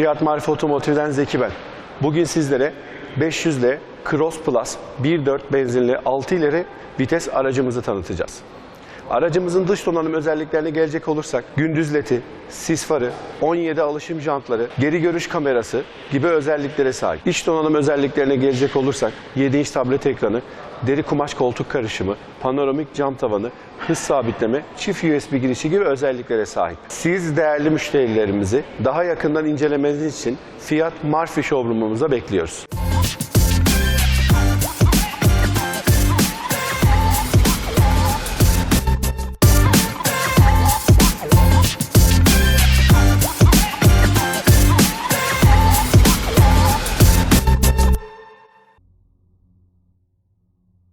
Fiyat Marife Otomotiv'den Zeki ben. Bugün sizlere 500'le Cross Plus 1.4 benzinli 6 ileri vites aracımızı tanıtacağız. Aracımızın dış donanım özelliklerine gelecek olursak gündüz ledi, sis farı, 17 alışım jantları, geri görüş kamerası gibi özelliklere sahip. İç donanım özelliklerine gelecek olursak 7 inç tablet ekranı, deri kumaş koltuk karışımı, panoramik cam tavanı, hız sabitleme, çift USB girişi gibi özelliklere sahip. Siz değerli müşterilerimizi daha yakından incelemeniz için Fiat Marfi Showroom'umuza bekliyoruz.